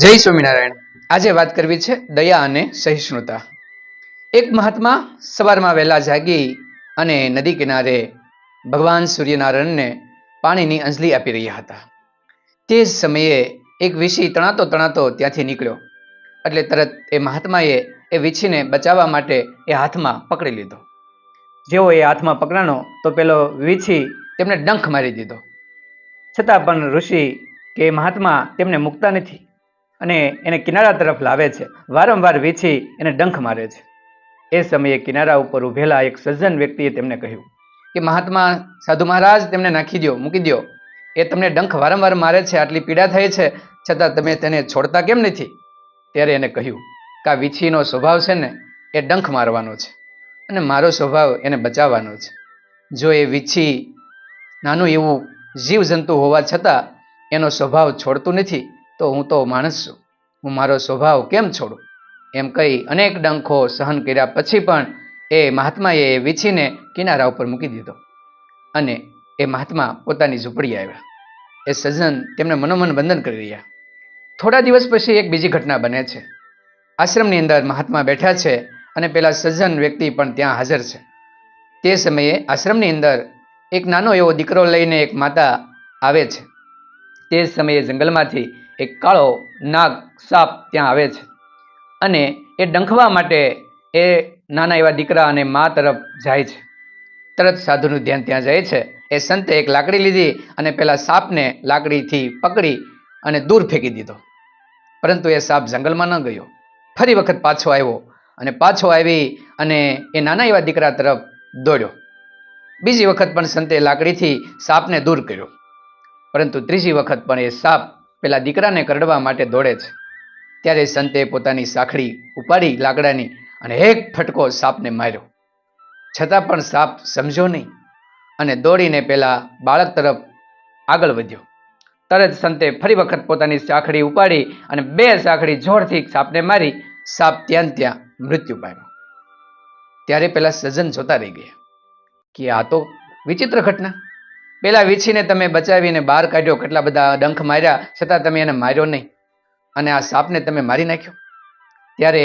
જય સ્વામિનારાયણ. આજે વાત કરવી છે દયા અને સહિષ્ણુતા. એક મહાત્મા સવારમાં વહેલા જાગી અને નદી કિનારે ભગવાન સૂર્યનારાયણને પાણીની અંજલિ આપી રહ્યા હતા. તે જ સમયે એક વીછી તણાતો તણાતો ત્યાંથી નીકળ્યો. એટલે તરત એ મહાત્માએ એ વીછીને બચાવવા માટે એ હાથમાં પકડી લીધો. જેવો એ હાથમાં પકડાનો તો પેલો વીછી તેમને ડંખ મારી દીધો. છતાં પણ ઋષિ કે મહાત્મા તેમને મૂકતા નથી. અને એને કિનારા તરફ લાવે છે. વારંવાર વીછી એને ડંખ મારે છે. એ સમયે કિનારા ઉપર ઊભેલા એક સજ્જન વ્યક્તિએ તેમને કહ્યું કે, મહાત્મા, સાધુ મહારાજ, તેમને નાખી દો મૂકી દો એ તમને ડંખ વારંવાર મારે છે, આટલી પીડા થઈ છે. છતાં તમે તેને છોડતા કેમ નથી? ત્યારે એને કહ્યું કે, આ વીછીનો સ્વભાવ છે ને, એ ડંખ મારવાનો છે. અને મારો સ્વભાવ એને બચાવવાનો છે. જો એ વીછી નાનું એવું જીવજંતુ હોવા છતાં એનો સ્વભાવ છોડતું નથી તો હું તો માણસ છું. હું મારો સ્વભાવ કેમ છોડું? એમ કહી અનેક ડંખો સહન કર્યા પછી પણ એ મહાત્માએ વીછીને કિનારા ઉપર મૂકી દીધો. અને એ મહાત્મા પોતાની ઝૂંપડી આવ્યા. એ સજ્જન તેમને મનોમન વંદન કરી રહ્યા. થોડા દિવસ પછી એક બીજી ઘટના બને છે. આશ્રમની અંદર મહાત્મા બેઠા છે અને પેલા સજ્જન વ્યક્તિ પણ ત્યાં હાજર છે. તે સમયે આશ્રમની અંદર એક નાનો એવો દીકરો લઈને એક માતા આવે છે. તે સમયે જંગલમાંથી એક કાળો નાગ સાપ ત્યાં આવે છે. અને એ ડંખવા માટે એ નાના એવા દીકરા અને મા તરફ જાય છે. તરત સાધુનું ધ્યાન ત્યાં જાય છે. એ સંતે એક લાકડી લીધી અને પેલા સાપને લાકડીથી પકડી અને દૂર ફેંકી દીધો. પરંતુ એ સાપ જંગલમાં ન ગયો. ફરી વખત પાછો આવ્યો અને પાછો આવી અને એ નાના એવા દીકરા તરફ દોડ્યો. બીજી વખત પણ સંતે લાકડીથી સાપને દૂર કર્યો. પરંતુ ત્રીજી વખત પણ એ સાપ પેલા દીકરાને કરડવા માટે દોડે છે. ત્યારે સંતે પોતાની સાંકડી ઉપાડી લાકડાની અને એક ફટકો સાપને માર્યો. છતાં પણ સાપ સમજ્યો નહીં અને દોડીને પેલા બાળક તરફ આગળ વધ્યો. તરત સંતે ફરી વખત પોતાની સાંકડી ઉપાડી અને બે સાંકડી જોરથી સાપને મારી. સાપ ત્યાં ત્યાં મૃત્યુ પામ્યો. ત્યારે પેલા સજ્જન જોતા રહી ગયા કે આ તો વિચિત્ર ઘટના. પેલા વીછીને તમે બચાવીને બહાર કાઢ્યો, કેટલા બધા ડંખ માર્યા, છતાં તમે એને માર્યો નહીં. અને આ સાપને તમે મારી નાખ્યો. ત્યારે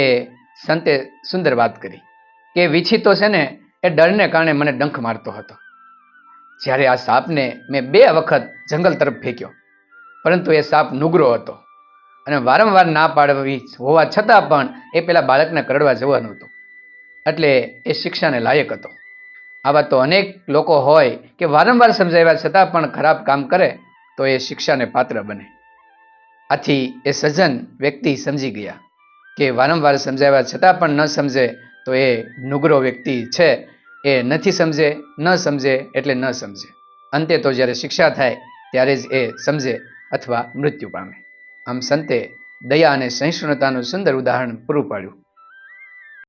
સંતે સુંદર વાત કરી કે વીછી તો છે ને, એ ડરને કારણે મને ડંખ મારતો હતો. જ્યારે આ સાપને મેં બે વખત જંગલ તરફ ફેંક્યો, પરંતુ એ સાપ નુગરો હતો અને વારંવાર ના પાડવી હોવા છતાં પણ એ પેલા બાળકને કરડવા જવાનું હતું. એટલે એ શિક્ષાને લાયક હતો. આવા તો અનેક લોકો હોય કે વારંવાર સમજાવ્યા છતાં પણ ખરાબ કામ કરે, તો એ શિક્ષાને પાત્ર બને. આથી એ સજ્જન વ્યક્તિ સમજી ગયા કે વારંવાર સમજાવ્યા છતાં પણ ન સમજે, તો એ નુગરો વ્યક્તિ છે. એ નથી સમજે, ન સમજે એટલે ન સમજે. અંતે તો જ્યારે શિક્ષા થાય, ત્યારે જ એ સમજે અથવા મૃત્યુ પામે. આમ સંતે દયા અને સહિષ્ણુતાનું સુંદર ઉદાહરણ પૂરું પાડ્યું.